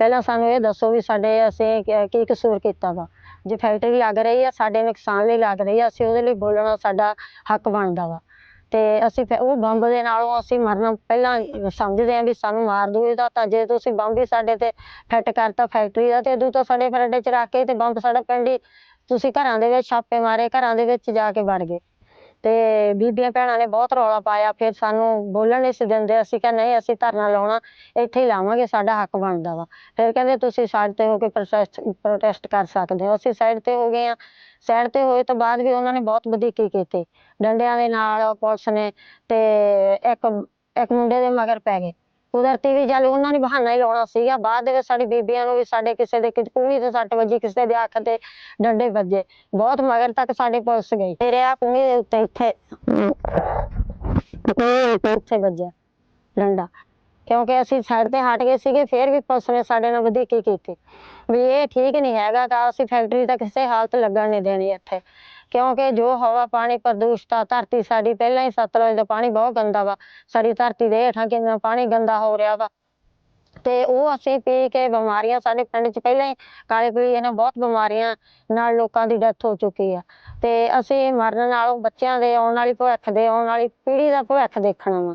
ਪਹਿਲਾਂ ਸਾਨੂੰ ਇਹ ਦੱਸੋ ਵੀ ਸਾਡੇ ਅਸੀਂ ਕੀ ਕੀ ਕਸੂਰ ਕੀਤਾ ਵਾ? ਜੇ ਫੈਕਟਰੀ ਲੱਗ ਰਹੀ ਆ, ਸਾਡੇ ਨੁਕਸਾਨ ਲਈ ਲੱਗ ਰਹੀ ਆ, ਅਸੀਂ ਉਹਦੇ ਲਈ ਬੋਲਣਾ ਸਾਡਾ ਹੱਕ ਬਣਦਾ ਵਾ। ਤੇ ਅਸੀਂ ਫਿਰ ਉਹ ਬੰਬ ਦੇ ਨਾਲੋਂ ਅਸੀਂ ਮਰਨਾ, ਪਹਿਲਾਂ ਸਮਝਦੇ ਹਾਂ ਵੀ ਸਾਨੂੰ ਮਾਰ ਦੂ ਇਹਦਾ ਤਾਂ ਜੇ ਤੁਸੀਂ ਬੰਬ ਹੀ ਸਾਡੇ ਤੇ ਫਿੱਟ ਕਰਤਾ ਫੈਕਟਰੀ ਦਾ, ਤੇ ਉਦੋਂ ਤਾਂ ਸਾਡੇ ਫਿਰ ਅੱਡੇ 'ਚ ਰੱਖ ਕੇ ਤੇ ਬੰਬ ਸਾਡਾ ਪਿੰਡ ਹੀ ਤੁਸੀਂ ਘਰਾਂ ਦੇ ਵਿੱਚ ਛਾਪੇ ਮਾਰੇ, ਘਰਾਂ ਦੇ ਵਿੱਚ ਜਾ ਕੇ ਵੜ ਗਏ। ਤੇ ਬੀਬੀਆਂ ਭੈਣਾਂ ਨੇ ਬਹੁਤ ਰੌਲਾ ਪਾਇਆ, ਫਿਰ ਸਾਨੂੰ ਬੋਲਣ ਨਹੀਂ ਸੀ ਦਿੰਦੇ, ਅਸੀਂ ਕਿਹਾ ਨਹੀਂ, ਅਸੀਂ ਧਰਨਾ ਲਾਉਣਾ, ਇੱਥੇ ਹੀ ਲਾਵਾਂਗੇ, ਸਾਡਾ ਹੱਕ ਬਣਦਾ ਵਾ। ਫਿਰ ਕਹਿੰਦੇ, ਤੁਸੀਂ ਸਾਈਡ ਤੇ ਹੋ ਕੇ ਪ੍ਰੋਟੈਸਟ ਪ੍ਰੋਟੈਸਟ ਕਰ ਸਕਦੇ ਹੋ। ਅਸੀਂ ਸਾਈਡ ਤੇ ਹੋ ਗਏ ਆ ਸਾਈਡ ਤੇ ਹੋਏ ਤੋਂ ਬਾਅਦ ਵੀ ਉਹਨਾਂ ਨੇ ਬਹੁਤ ਵਧੀਕੀ ਕੀਤੀ। ਡੰਡਿਆਂ ਦੇ ਨਾਲ ਪੁਲਿਸ ਨੇ ਤੇ ਇੱਕ ਇੱਕ ਮੁੰਡੇ ਦੇ ਮਗਰ ਪੈ ਗਏ। ਕੁਦਰਤੀ ਵੀ ਚੱਲ ਉਹਨਾਂ ਨੇ ਬਹਾਨਾ ਹੀ ਲਾਉਣਾ ਸੀਗਾ। ਬਾਅਦ ਦੇ ਵਿੱਚ ਸਾਡੀ ਬੀਬੀਆਂ ਨੂੰ ਵੀ ਸਾਡੇ ਕਿਸੇ ਦੇ ਕੂਣੀ ਤੇ ਸੱਟ ਵੱਜੀ, ਕਿਸੇ ਦੇ ਅੱਖ ਤੇ ਡੰਡੇ ਵੱਜੇ। ਬਹੁਤ ਮਗਰ ਤੱਕ ਸਾਡੇ ਪੁਲਿਸ ਗਈ। ਮੇਰੇ ਆ ਕੂਣੀ ਦੇ ਉੱਤੇ ਇੱਥੇ ਇੱਥੇ ਇੱਥੇ ਵੱਜਿਆ ਡੰਡਾ। ਕਿਉਂਕਿ ਅਸੀਂ ਸਾਈਡ ਤੇ ਹਟ ਗਏ ਸੀਗੇ, ਫਿਰ ਵੀ ਪੁਲਿਸ ਨੇ ਸਾਡੇ ਨਾਲ ਵਧੀਕੀ ਕੀਤੀ। ਵੀ ਇਹ ਠੀਕ ਨਹੀਂ ਹੈਗਾ ਤਾਂ ਅਸੀਂ ਫੈਕਟਰੀ ਤਾਂ ਕਿਸੇ ਹਾਲਤ ਲੱਗਣ ਨਹੀਂ ਦੇਣੀ ਇੱਥੇ। ਕਿਉਂਕਿ ਜੋ ਹਵਾ ਪਾਣੀ ਪ੍ਰਦੂਸ਼ਿਤ ਆ, ਧਰਤੀ ਸਾਡੀ ਪਹਿਲਾਂ ਹੀ ਸਤਲੁਜ ਦਾ ਪਾਣੀ ਬਹੁਤ ਗੰਦਾ ਵਾ, ਸਾਡੀ ਧਰਤੀ ਦੇ ਹੇਠਾਂ ਕਿੰਨਾ ਪਾਣੀ ਗੰਦਾ ਹੋ ਰਿਹਾ ਵਾ। ਤੇ ਉਹ ਅਸੀਂ ਪੀ ਕੇ ਬਿਮਾਰੀਆਂ, ਸਾਡੇ ਪਿੰਡ 'ਚ ਪਹਿਲਾਂ ਹੀ ਕਾਲੇ ਪੀਲੀਏ ਨਾਲ ਬਹੁਤ ਬਿਮਾਰੀਆਂ ਨਾਲ ਲੋਕਾਂ ਦੀ ਡੈਥ ਹੋ ਚੁੱਕੀ ਆ। ਤੇ ਅਸੀਂ ਮਰਨ ਨਾਲੋਂ ਬੱਚਿਆਂ ਦੇ ਆਉਣ ਵਾਲੀ ਭਵਿੱਖ ਦੇ, ਆਉਣ ਵਾਲੀ ਪੀੜ੍ਹੀ ਦਾ ਭਵਿੱਖ ਦੇਖਣਾ ਵਾ।